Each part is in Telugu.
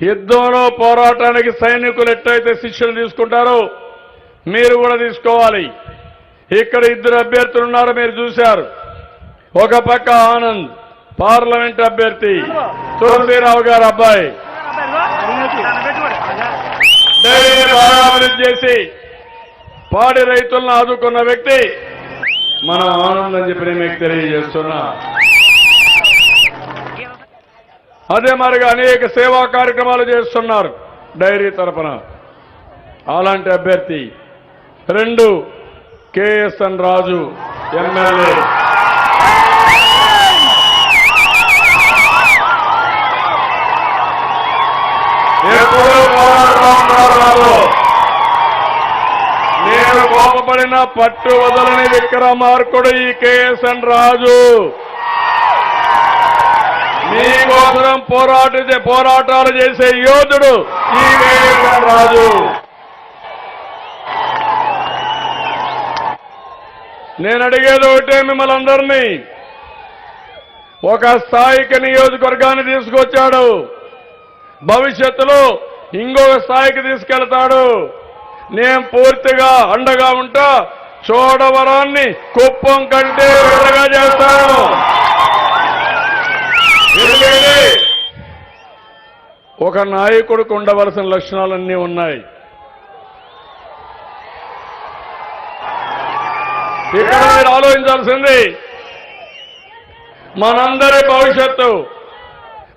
యుద్ధంలో పోరాటానికి సైనికులు ఎట్టయితే శిక్షణ తీసుకుంటారో మీరు కూడా తీసుకోవాలి. ఇక్కడ ఇద్దరు అభ్యర్థులు ఉన్నారు మీరు చూశారు. ఒక పక్క ఆనంద్ పార్లమెంట్ అభ్యర్థి తులసీరావు గారు అబ్బాయి. అభివృద్ధి చేసి పాడి రైతులను ఆదుకున్న వ్యక్తి. మన ఆనంద్ అని చెప్పి మీకు తెలియజేస్తున్నా. అదే మరిగా అనేక సేవా కార్యక్రమాలు చేస్తున్నారు డైరీ తరపున. అలాంటి అభ్యర్థి రెండు కేఎస్ఎన్ రాజు ఎమ్మెల్యే. నేను కోపపడిన పట్టు వదలని విక్రమార్కుడు ఈ కేఎస్ఎన్ రాజు. మీకోసరం పోరాట పోరాటాలు చేసే యోధుడు ఈ రాజు. నేను అడిగేది ఒకటే మిమ్మల్ని అందరినీ. ఒక స్థాయికి నియోజకవర్గాన్ని తీసుకొచ్చాడు. భవిష్యత్తులో ఇంకొక స్థాయికి తీసుకెళ్తాడు. నేను పూర్తిగా అండగా ఉంటా చోడవరాన్ని కుప్పం కంటే విడగా చేస్తాను. ఒక నాయకుడికి ఉండవలసిన లక్షణాలన్నీ ఉన్నాయి. ఇక్కడ మీరు ఆలోచించాల్సింది మనందరి భవిష్యత్తు.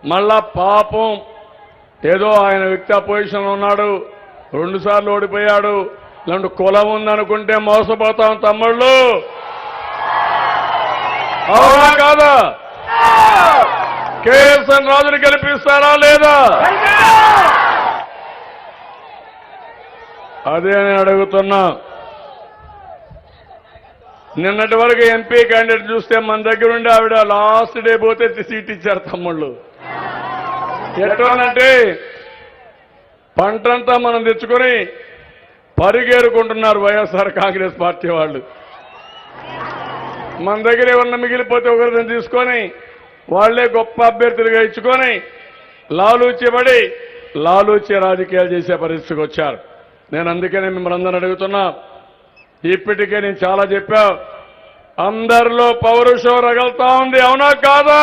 మళ్ళా పాపం. ఏదో ఆయన వ్యక్తి ఆ పొజిషన్లో ఉన్నాడు రెండు సార్లు ఓడిపోయాడు ఇలాంటి కులం ఉందనుకుంటే మోసపోతాం తమ్ముళ్ళు. అవునా కాదా? కేఎస్ఎన్ రాజుని గెలిపిస్తారా లేదా? అదే నేను అడుగుతున్నా. నిన్నటి వరకు ఎంపీ క్యాండిడేట్ చూస్తే మన దగ్గర ఉండి ఆవిడ లాస్ట్ డే పోతే సీట్ ఇచ్చారు తమ్ముళ్ళు. ఎట్లానంటే పంటంతా మనం తెచ్చుకొని పరిగేరుకుంటున్నారు వైఎస్ఆర్ కాంగ్రెస్ పార్టీ వాళ్ళు. మన దగ్గర ఏమన్నా మిగిలిపోతే ఒకరిని తీసుకొని వాళ్ళే గొప్ప అభ్యర్థులుగా ఇచ్చుకొని లాలూచిబడి లాలూచి రాజకీయాలు చేసే పరిస్థితికి వచ్చారు. నేను అందుకనే మిమ్మల్ని అందరూ అడుగుతున్నా. ఇప్పటికే నేను చాలా చెప్పా. అందరిలో పౌరుషం రగలుతా ఉంది. అవునా కాదా?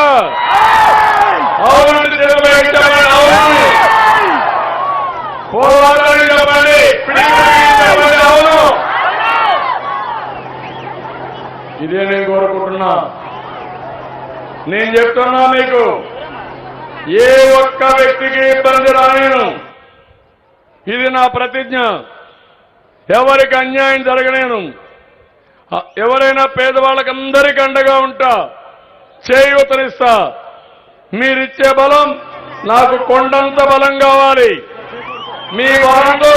ఇదే నేను కోరుకుంటున్నా. నేను చెప్తున్నా మీకు ఏ ఒక్క వ్యక్తికి ఇబ్బంది రాయను ఇది నా ప్రతిజ్ఞ. ఎవరికి అన్యాయం జరగలేను. ఎవరైనా పేదవాళ్ళకందరికీ అండగా ఉంటా చేయూతనిస్తా. మీరిచ్చే బలం నాకు కొండంత బలం కావాలి. మీ వారంలో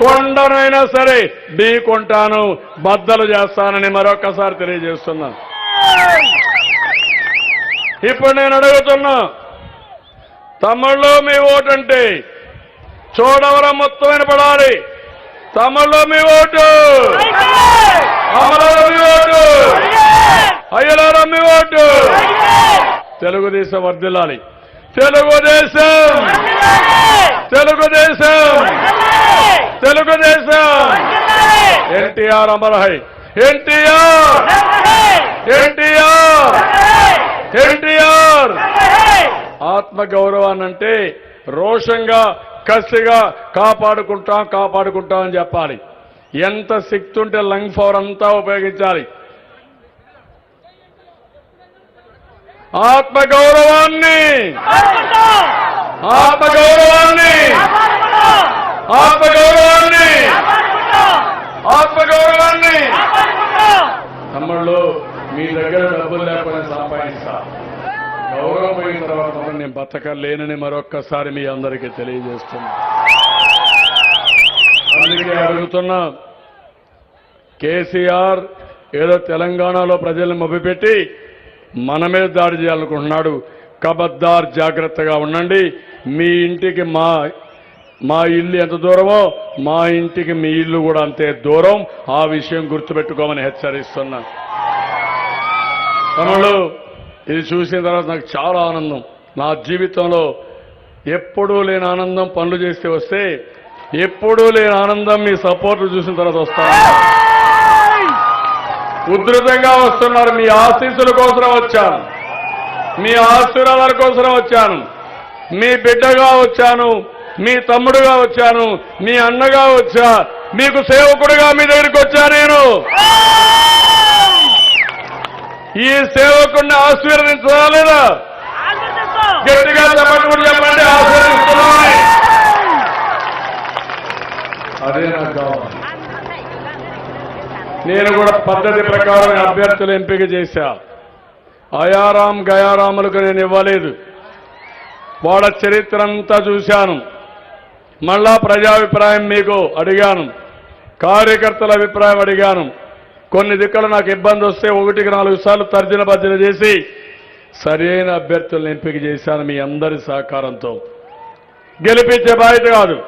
కొండనైనా సరే ఢీకొంటాను బద్దలు చేస్తానని మరొక్కసారి తెలియజేస్తున్నాను. ఇప్పుడు నేను అడుగుతున్నా తమ్ముళ్ళు మీ ఓటంటే చూడవరం మొత్తం వినపడాలి. తమ్ముళ్ళు మీ ఓటు అమలలో మీ ఓటు అయ్యలారం మీ ఓటు. తెలుగుదేశం వర్దిల్లాలి తెలుగుదేశం తెలుగుదేశం తెలుగుదేశం. ఎన్టీఆర్ అమరహై ఎన్టీఆర్ ఎన్టీఆర్ ఎన్టీఆర్. ఆత్మగౌరవాన్ని అంటే రోషంగా కసిగా కాపాడుకుంటాం కాపాడుకుంటాం అని చెప్పాలి. ఎంత శక్తి ఉంటే లంగ్ పవర్ అంతా ఉపయోగించాలి. ఆత్మగౌరవాన్ని! ఆత్మగౌరవాన్ని! ఆత్మగౌరవాన్ని! ఆత్మగౌరవాన్ని! తమ్ముళ్ళు మీ దగ్గర డబ్బులు లేకపోయినా సంపాదిస్తా. నేను బతకలేనని మరొక్కసారి మీ అందరికీ తెలియజేస్తున్నా. అందుకే అడుగుతున్నా కేసీఆర్ ఏదో తెలంగాణలో ప్రజల్ని మభ్యపెట్టి మన మీద దాడి చేయాలనుకుంటున్నాడు. కబద్దార్ జాగ్రత్తగా ఉండండి. మీ ఇంటికి మా మా ఇల్లు ఎంత దూరమో మా ఇంటికి మీ ఇల్లు కూడా అంతే దూరం. ఆ విషయం గుర్తుపెట్టుకోమని హెచ్చరిస్తున్నా. తమ్ముళ్ళు ఇది చూసిన తర్వాత నాకు చాలా ఆనందం. నా జీవితంలో ఎప్పుడూ లేని ఆనందం పనులు చేస్తే వస్తే ఎప్పుడూ లేని ఆనందం మీ సపోర్ట్ చూసిన తర్వాత వస్తాను ఉధృతంగా వస్తున్నారు. మీ ఆశీస్సుల కోసం వచ్చాను. మీ ఆశీర్వాదాల కోసం వచ్చాను. మీ బిడ్డగా వచ్చాను. మీ తమ్ముడుగా వచ్చాను. మీ అన్నగా వచ్చా. మీకు సేవకుడుగా మీ దగ్గరికి వచ్చా నేను. ఈ సేవకుడిని ఆశీర్వదించదా లేదా? గట్టిగా చెప్పండి చెప్పండి ఆశీర్వదిస్తున్నామని అదే నాకు కావాలి నేను కూడా పద్ధతి ప్రకారం అభ్యర్థులు ఎంపిక చేశా. అయారాం గయారాములకు నేను ఇవ్వలేదు. వాళ్ళ చరిత్ర అంతా చూశాను. మళ్ళా ప్రజాభిప్రాయం మీకు అడిగాను. కార్యకర్తల అభిప్రాయం అడిగాను. కొన్ని దిక్కులు నాకు ఇబ్బంది వస్తే ఒకటికి నాలుగు సార్లు తర్జన భర్జన చేసి సరైన అభ్యర్థులను ఎంపిక చేశాను మీ అందరి సహకారంతో. గెలిపించే బాధ్యత కాదు.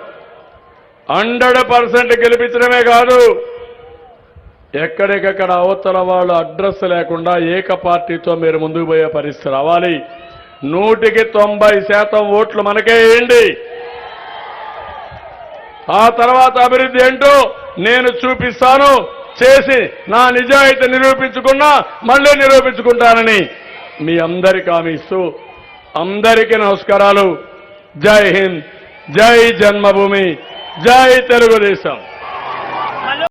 హండ్రెడ్ పర్సెంట్ గెలిపించడమే కాదు. ఎక్కడికక్కడ అవతల వాళ్ళు అడ్రస్ లేకుండా ఏక పార్టీతో మీరు ముందుకు పోయే పరిస్థితి రావాలి. నూటికి తొంభై శాతం ఓట్లు మనకే వేయండి. ఆ తర్వాత అభివృద్ధి ఏంటో నేను చూపిస్తాను. చేసి నా నిజాయితీ నిరూపించుకున్నా మళ్ళీ నిరూపించుకుంటానని మీ అందరికి హామీ ఇస్తూ అందరికీ నమస్కారాలు. జై హింద్. జై జన్మభూమి. జై తెలుగుదేశం.